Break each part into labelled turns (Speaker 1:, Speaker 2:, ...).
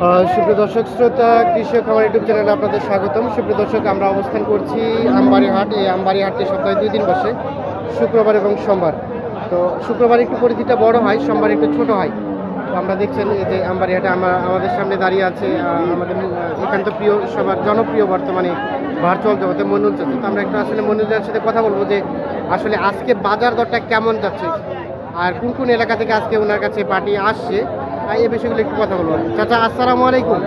Speaker 1: সুপ্রিয় দর্শক, শ্রোতা, কৃষক আমার ইউটিউব চ্যানেলে আপনাদের স্বাগতম। সুপ্রিয় দর্শক, আমরা অবস্থান করছি আমবাড়ি হাট এই আমবাড়ি হাটটি সপ্তাহে দুই দিন বসে, শুক্রবার এবং সোমবার। তো শুক্রবার একটু পরিধিটা বড় হয়, সোমবার একটু ছোট হয়। তো আমরা দেখছেন এই যে আমবাড়ি হাটে আমরা আমাদের সামনে দাঁড়িয়ে আছে আমাদের একান্ত প্রিয়, সবার জনপ্রিয় বর্তমানে ভার্চুয়াল জগতে মনুল চাচ্ছে তো আমরা একটু আসলে মনুলের সাথে কথা বলব যে, আসলে আজকে বাজার দরটা কেমন যাচ্ছে? আর কোন কোন এলাকা থেকে আজকে ওনার কাছে পার্টি আসছে? এই বিষয়গুলো একটু কথা বলব। চাচা আসসালামু আলাইকুম।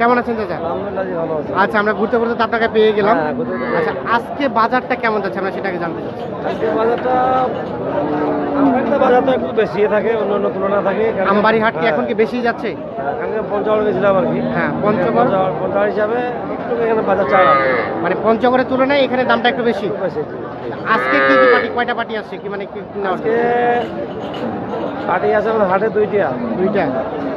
Speaker 1: কেমন আছেন চাচা? আচ্ছা আমরা ঘুরতে ঘুরতে তো আপনাকে পেয়ে গেলাম।
Speaker 2: হ্যাঁ,
Speaker 1: আচ্ছা আজকে বাজারটা কেমন যাচ্ছে? আমরা সেটাকে জানতে চাচ্ছি।
Speaker 2: আজকে বাজারটা বাজার তো একটু বেশি থাকে তুলনা থাকে কারণ-
Speaker 1: আমবাড়ি হাট কি
Speaker 2: হ্যাঁ,
Speaker 1: এখন কি বেশি যাচ্ছে?
Speaker 2: হ্যাঁ, কালকে পঞ্চগড় গেছিলাম আর কি।
Speaker 1: হ্যাঁ পঞ্চগড়।
Speaker 2: হিসাবে একটু এখানে বাজার চাই
Speaker 1: মানে পঞ্চগড়ের তুলনায় এখানে দামটা একটু বেশি। আজকে কি পার্টি কয়টা পার্টি আসছে? কি মানে কি কি
Speaker 2: আজকে পার্টি আছে আমার হাটে দুইটা।
Speaker 1: দুইটা।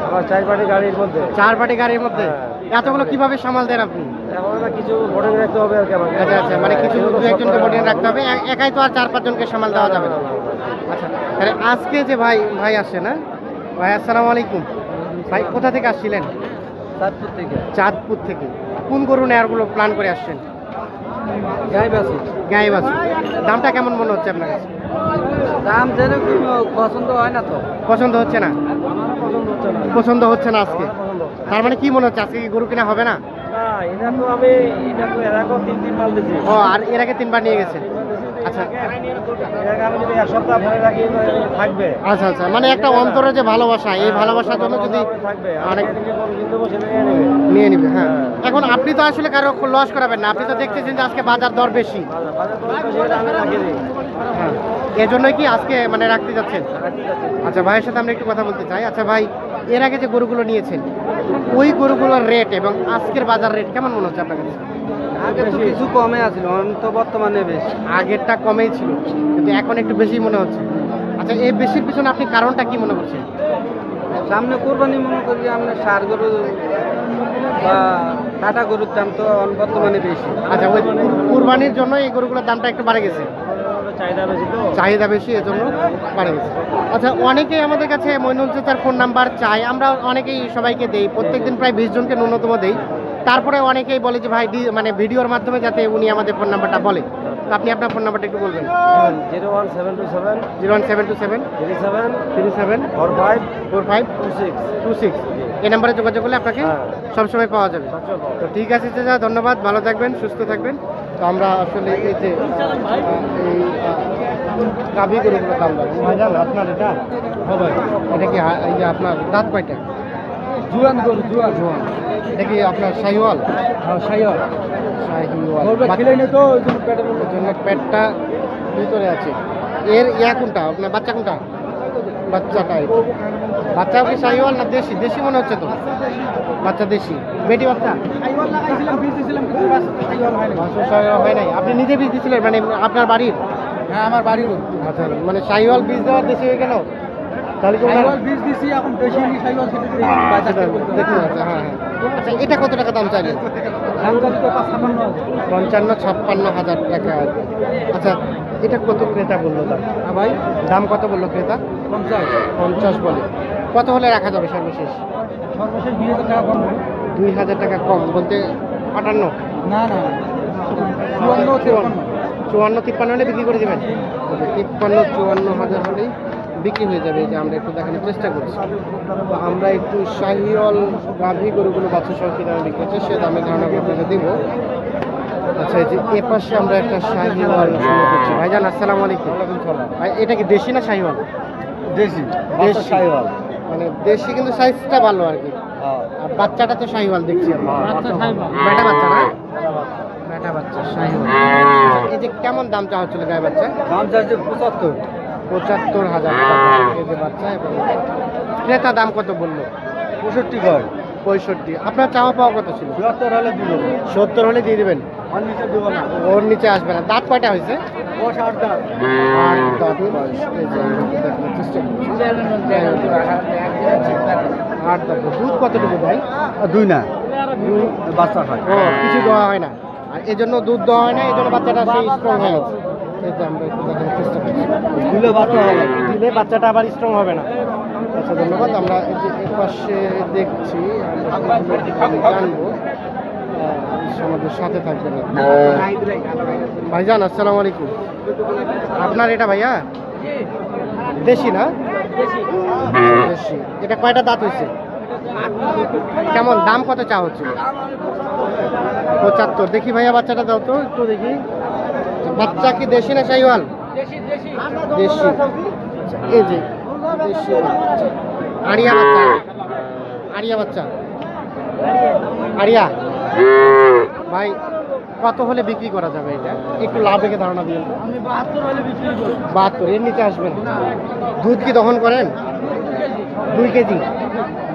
Speaker 2: আবার চার পার্টি গাড়ির মধ্যে।
Speaker 1: চার পার্টি গাড়ির মধ্যে?
Speaker 2: হ্যাঁ।
Speaker 1: এতগুলো কীভাবে সামাল দেন আপনি?
Speaker 2: এখন কিছু বোর্ডিং রাখতে হবে আর কি আমাকে।
Speaker 1: আচ্ছা আচ্ছা মানে কিছু দু একজনকে বোর্ডিং রাখতে হবে। একাই তো আর চার পাঁচজনকে সামাল দেওয়া যাবে না। আচ্ছা তাহলে আজকে যে ভাই ভাই আসছে না? ভাই আসসালামু আলাইকুম। ভাই কোথা থেকে আসছিলেন?
Speaker 2: চাঁদপুর থেকে।
Speaker 1: চাঁদপুর থেকে। কোন গরু নেয়ারগুলো প্ল্যান করে আসছেন?
Speaker 2: গাই বাসি
Speaker 1: গায়ে বাসু দামটা কেমন মনে হচ্ছে আপনার কাছে?
Speaker 2: দাম যেরকম পছন্দ হয় না তো।
Speaker 1: পছন্দ হচ্ছে না?
Speaker 2: পছন্দ হচ্ছে না।
Speaker 1: আজকে। তার মানে কি মনে হচ্ছে আজকে গরু কিনা হবে না
Speaker 2: এটা তো আমি এটা তো এরকম তিন তিন মাল দিচ্ছি
Speaker 1: ও আর এর আগে তিনবার নিয়ে গেছেন আচ্ছা।
Speaker 2: এর আগে আমি যদি এক সপ্তাহ ভরে রাখি থাকবে।
Speaker 1: আচ্ছা আচ্ছা। মানে একটা অন্তরের যে ভালোবাসা এই ভালোবাসার জন্য যদি
Speaker 2: থাকবে।
Speaker 1: অনেক
Speaker 2: নিয়ে নেবে।
Speaker 1: নিবে হ্যাঁ। এখন আপনি তো আসলে কারও লস করাবেন না। আপনি তো দেখতেছেন যে আজকে বাজার দর বেশি। হ্যাঁ। এজন্যই কি আজকে মানে রাখতে যাচ্ছেন? আচ্ছা ভাইয়ের সাথে আমরা একটু কথা বলতে চাই। আচ্ছা ভাই এর আগে যে গরুগুলো নিয়েছেন ওই গরুগুলোর রেট এবং আজকের বাজার রেট কেমন মনে হচ্ছে আপনার কাছে?
Speaker 2: আগে তো কিছু কমে আছিল এখন তো বর্তমানে বেশ।
Speaker 1: আগেরটা কমেই ছিল কিন্তু এখন একটু বেশি মনে হচ্ছে। আচ্ছা এই বেশির পিছনে আপনি কারণটা কি মনে করছেন?
Speaker 2: সামনে কোরবানি মনে করি আমরা সার গরু বা কাটা গরুর দাম তো বর্তমানে বেশি।
Speaker 1: আচ্ছা ওই কুর- কুরবানির জন্য এই গরুগুলোর দামটা একটু বাড়ে গেছে।
Speaker 2: চাহিদা বেশি তো।
Speaker 1: চাহিদা বেশি এজন্য বাড়ে গেছে। আচ্ছা অনেকেই আমাদের কাছে মইনুল চাচার ফোন নাম্বার চাই আমরা অনেকেই সবাইকে দেই। প্রত্যেকদিন প্রায় বিশ জনকে ন্যূনতম দেই। তারপরে অনেকেই বলে যে ভাই মানে ভিডিওর মাধ্যমে যাতে উনি আমাদের ফোন নাম্বারটা বলে। তো আপনি আপনার ফোন নাম্বারটা একটু বলবেন।
Speaker 2: Zero one seven two seven
Speaker 1: zero one seven two seven
Speaker 2: three seven
Speaker 1: three seven
Speaker 2: four five
Speaker 1: four five
Speaker 2: two six.
Speaker 1: Two six. এই নাম্বারে যোগাযোগ করলে আপনাকে
Speaker 2: হ্যাঁ।
Speaker 1: সবসময় পাওয়া যাবে। তো ঠিক আছে চাচা ধন্যবাদ। ভালো থাকবেন সুস্থ থাকবেন। তো আমরা আসলে এই যে গাভী গরুগুলো দাম আপনার এটা? হবে এটা কি হা- এই যে আপনার দাঁত কয়টা?
Speaker 2: জুয়ান গরু জুয়ান।
Speaker 1: জোয়ান এটা কি আপনার শাহিওয়াল?
Speaker 2: হ্যাঁ
Speaker 1: শাহিওয়াল।
Speaker 2: নি তো ওই জন্য পেটের
Speaker 1: জন্য পেটটা ভিতরে আছে। এর ইয়া কোনটা? আপনার বাচ্চা কোনটা? বাচ্চাটা বাচ্চা কি শাহিওয়াল না দেশি? দেশি মনে হচ্ছে তো। বাচ্চা দেশি। বেটি বাচ্চা? হয় নাই। আপনি নিজে বীজ দিয়েছিলেন মানে আপনার বাড়ির?
Speaker 2: হ্যাঁ আমার বাড়ির
Speaker 1: আচ্ছা মানে শাহিওয়াল বীজ দেওয়ার দেশি হয়ে গেল? তাহলে
Speaker 2: বীজ দিছি এখন বেশি
Speaker 1: আচ্ছা, আচ্ছা হ্যাঁ হ্যাঁ আচ্ছা এটা কত টাকা দাম চাইলেন? পঞ্চান্ন ছাপ্পান্ন হাজার টাকা। আচ্ছা এটা কত ক্রেতা বলল দাম?
Speaker 2: হ্যাঁ ভাই।
Speaker 1: দাম কত বলল ক্রেতা?
Speaker 2: পঞ্চাশ।
Speaker 1: পঞ্চাশ বলে। কত হলে রাখা যাবে সর্বশেষ?
Speaker 2: সর্বশেষ দুই হাজার টাকা কম।
Speaker 1: দুই হাজার টাকা কম বলতে আটান্ন?
Speaker 2: না না চুয়ান্ন চুয়ান্ন।
Speaker 1: চুয়ান্ন তিপ্পান্ন হলে বিক্রি করে দেবেন? তিপ্পান্ন চুয়ান্ন হাজার হলেই বিক্রি হয়ে যাবে এই যে আমরা একটু দেখানোর চেষ্টা করছি। তো আমরা একটু শাহিওল গাভী গরুগুলো বাচ্চা সহ কি দামে বিক্রি হচ্ছে সে দামে ধারণা আপনাকে দিব। আচ্ছা এই যে এ পাশে আমরা একটা শাহিওয়াল শুরু করছি। ভাইজান আসসালামু আলাইকুম। ভাই এটা কি দেশি না শাহিওয়াল?
Speaker 2: দেশি
Speaker 1: দেশি। শাহিওয়াল। মানে দেশি কিন্তু সাইজটা ভালো আর কি। আর বাচ্চাটা তো শাহিওয়াল দেখছি আমি। বেটা বাচ্চা না? বেটা বাচ্চা শাহিওয়াল। আচ্ছা, এই যে কেমন দাম চাওয়া হচ্ছিল গায়ে বাচ্চা?
Speaker 2: দাম চাইছে পঁচাত্তর।
Speaker 1: পঁচাত্তর হাজার টাকা। বাচ্চা এবং ক্রেতা দাম কত বলল?
Speaker 2: পঁয়ষট্টি ঘর
Speaker 1: পঁয়ষট্টি। আপনার চাওয়া পাওয়া কত ছিল?
Speaker 2: চুয়াত্তর হলে দিব।
Speaker 1: সত্তর হলে দিয়ে দেবেন?
Speaker 2: আর নিচে দেবো না।
Speaker 1: ওর নিচে আসবে না। দাঁত কয়টা হয়েছে? আট দাঁত দুধ কতটুকু ভাই?
Speaker 2: দুই না। বাচ্চা হয়।
Speaker 1: ও কিছু দেওয়া হয় না। আর এই জন্য দুধ দেওয়া হয় না এই জন্য বাচ্চাটা সেই স্ট্রং হয়ে গেছে।
Speaker 2: দুলে বাচ্চা হবে
Speaker 1: দিলে বাচ্চাটা আবার স্ট্রং হবে না। আচ্ছা ধন্যবাদ। আমরা যে পাশে দেখছি জানব আমাদের সাথে থাকবেন ভাইজান, আসসালামু আলাইকুম। আপনার এটা ভাইয়া? দেশি না? দেশি। এটা কয়টা দাঁত হয়েছে? কেমন, দাম কত চা হচ্ছে? পঁচাত্তর। দেখি ভাইয়া, বাচ্চাটা দাও তো, একটু দেখি। বাচ্চা কি দেশি না শাহিওয়াল? দেশি এই যে দেশি বাচ্চা। আড়িয়া বাচ্চা। আড়িয়া বাচ্চা। আড়িয়া ভাই কত হলে বিক্রি করা যাবে এটা? একটু লাভ রেখে ধারণা।
Speaker 2: আমি বাহাত্তর হলে বিক্রি
Speaker 1: বাহাত্তর এর নিচে আসবেন দুধ কি দহন করেন? দুই কেজি।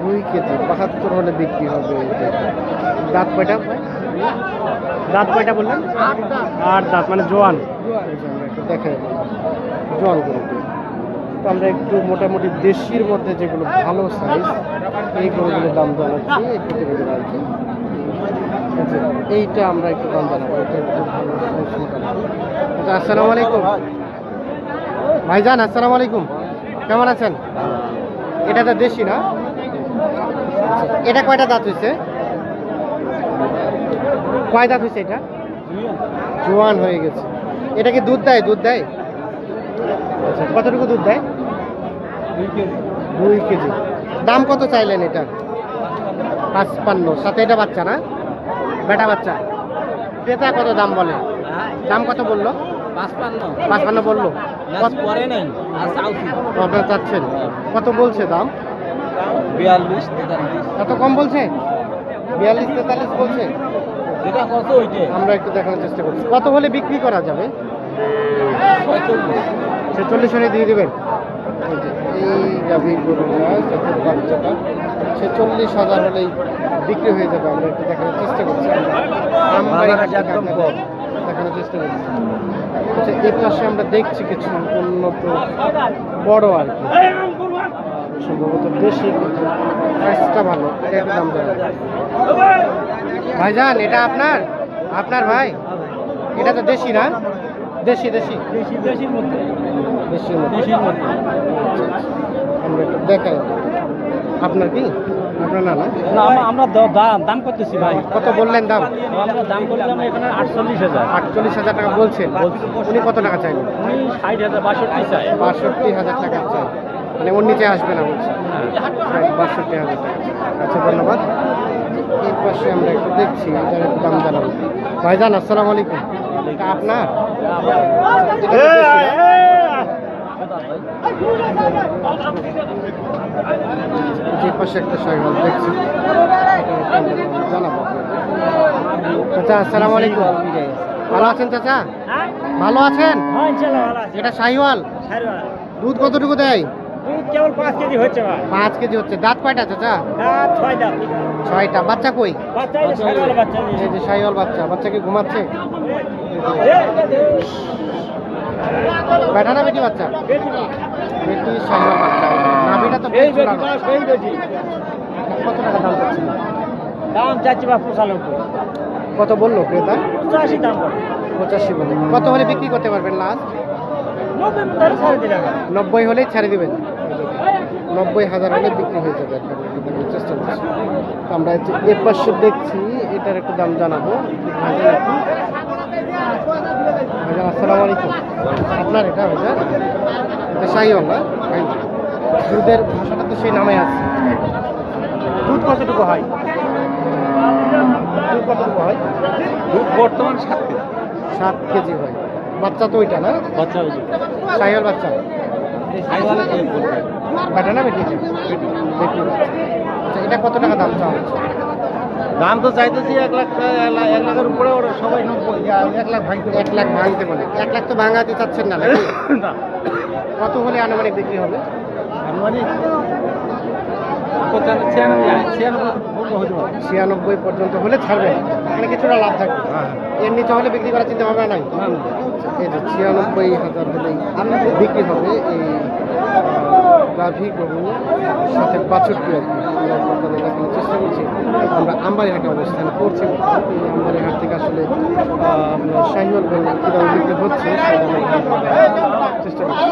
Speaker 1: দুই কেজি। বাহাত্তর হলে বিক্রি হবে। দাঁত কয়টা? দাঁত কয়টা বললেন? আট দাঁত মানে জোয়ান। দেখে জোয়ান করে তো আমরা একটু মোটামুটি দেশির মধ্যে যেগুলো ভালো সাইজ এই গরুগুলোর দাম জানাচ্ছি আর কি। এইটা আমরা একটু দাম জানাব আচ্ছা আসসালামু আলাইকুম। ভাইজান আসসালামু আলাইকুম। কেমন আছেন? এটা তো দেশি না? আচ্ছা, এটা কয়টা দাঁত হয়েছে কয় দাঁত হয়েছে এটা? জোয়ান হয়ে গেছে। এটা কি দুধ দেয়? দুধ দেয়? আচ্ছা কতটুকু দুধ দেয়? দুই কেজি। দাম কত চাইলেন এটা? পাঁচপান্ন। সাথে এটা বাচ্চা না? বেটা বাচ্চা। ক্রেতা কত দাম বলে? দাম কত বলল?
Speaker 2: পাঁচপান্ন।
Speaker 1: পাঁচপান্ন বলল। কত
Speaker 2: পরে নাই। আর
Speaker 1: চাচ্ছেন? কত বলছে দাম?
Speaker 2: বিয়াল্লিশ
Speaker 1: এত কম বলছে? বিয়াল্লিশ তেতাল্লিশ বলছে? আমরা একটু দেখানোর চেষ্টা করছি। কত হলে বিক্রি করা যাবে? ছেচল্লিশ হলে দিয়ে দেবেন। এই গাভীর গরুটা বাচ্চাটা ছেচল্লিশ হাজার হলেই বিক্রি হয়ে যাবে। আমরা একটু দেখানোর চেষ্টা করছি। দেখানোর চেষ্টা করছি। আচ্ছা এর পাশে আমরা দেখছি কিছু উন্নত বড় আর কি। সম্ভবত বেশি কিন্তু প্রাইসটা ভালো এটা দাম জানা ভাইজান এটা আপনার? আপনার ভাই? এটা তো দেশি না? দেশি দেশি?
Speaker 2: দেশি দেশির মধ্যে।
Speaker 1: দেশির মধ্যে।
Speaker 2: দেশির মধ্যে।
Speaker 1: আচ্ছা, আচ্ছা। আমরা একটু দেখাই। আপনার কি? আপনার না না
Speaker 2: আমরা- আমরা দাম দাম করতেছি ভাই।
Speaker 1: কত বললেন দাম?
Speaker 2: আমরা দাম করলাম এখানে আটচল্লিশ হাজার।
Speaker 1: আটচল্লিশ হাজার টাকা বলছেন। উনি কত টাকা চাইলেন?
Speaker 2: উনি ষাট হাজার বাষট্টি চাই।
Speaker 1: বাষট্টি হাজার টাকা চাই। মানে ওর নিচে আসবে না বলছে। বাষট্টি হাজার টাকা। আচ্ছা ধন্যবাদ। এর পাশে আমরা একটু দেখছি এটার একটু দাম জানাব। ভাইজান আসসালামু আলাইকুম। এটা আপনার? যে পাশে একটা সাইকেল দেখছি। জানাব। চাচা আসসালামু আলাইকুম। ভালো আছেন চাচা? ভালো আছেন?
Speaker 2: হ্যাঁ
Speaker 1: এটা শাহিওয়াল। দুধ কতটুকু দেয়?
Speaker 2: দুধ কেবল পাঁচ কেজি হচ্ছে ভাই।
Speaker 1: পাঁচ কেজি হচ্ছে। দাঁত কয়টা চাচা?
Speaker 2: দাঁত ছয় দাঁত
Speaker 1: ছয়টা। বাচ্চা কই?
Speaker 2: বাচ্চা এই যে ষাটওয়ালা বাচ্চা
Speaker 1: কি ঘুমাচ্ছে? বেটা না বেটি বাচ্চা? বেটি নাভিটা তো বেশ কত টাকা দাম চাচ্ছিল
Speaker 2: দাম চাচ্ছি বা পঁচানব্বই।
Speaker 1: কত বলল ক্রেতা?
Speaker 2: পঁচাশি দাম
Speaker 1: পঁচাশি বলে কত হলে বিক্রি করতে পারবেন লাস্ট
Speaker 2: নব্বই
Speaker 1: হলেই ছেড়ে দিবেন। নব্বই হাজার হলে বিক্রি হয়ে যাবে দেখানোর চেষ্টা করছি। তো আমরা এ পাশে দেখছি এটার একটু দাম জানাব। ভাইজান আসসালামু আলাইকুম। আপনার এটা ভাইজান? এটা শাহিওয়াল ভাই দুধের ভাষাটা তো সেই নামে আছে। দুধ কতটুকু হয়? দুধ কতটুকু হয়?
Speaker 2: দুধ বর্তমান সাত কেজি।
Speaker 1: সাত কেজি হয়। বাচ্চা তো ওইটা না?
Speaker 2: বাচ্চা হয়েছে
Speaker 1: শাহিওয়াল বাচ্চা? বেটা না বেটি বেটি আচ্ছা এটা কত টাকা দাম চাওয়া
Speaker 2: দাম তো চাইতেছি এক লাখ এক লাখের উপরে ওরা সবাই নব্বই
Speaker 1: এক লাখ ভাঙতে এক লাখ ভাঙতে বলে। এক লাখ তো ভাঙাতে চাচ্ছেন না?
Speaker 2: না।
Speaker 1: কত হলে আনুমানিক বিক্রি হবে?
Speaker 2: আনুমানিক ছিয়ানব্বই
Speaker 1: পর্যন্ত হলে ছাড়বে। মানে কিছুটা লাভ থাকবে। এর নিচে হলে বিক্রি করার চিন্তা ভাবনা নাই?
Speaker 2: না না।
Speaker 1: এই ছিয়ানব্বই হাজার হলেই বিক্রি হবে এই গাভী গরু সাথে বাছুরটি আর কি। আমরা আপনাদের দেখানোর চেষ্টা করছি। আমরা আমবাড়িহাটে অবস্থান করছি। এই আমবাড়িহাট থেকে আসলে শাহিওয়াল গরু কীভাবে বিক্রি হচ্ছে চেষ্টা করছি।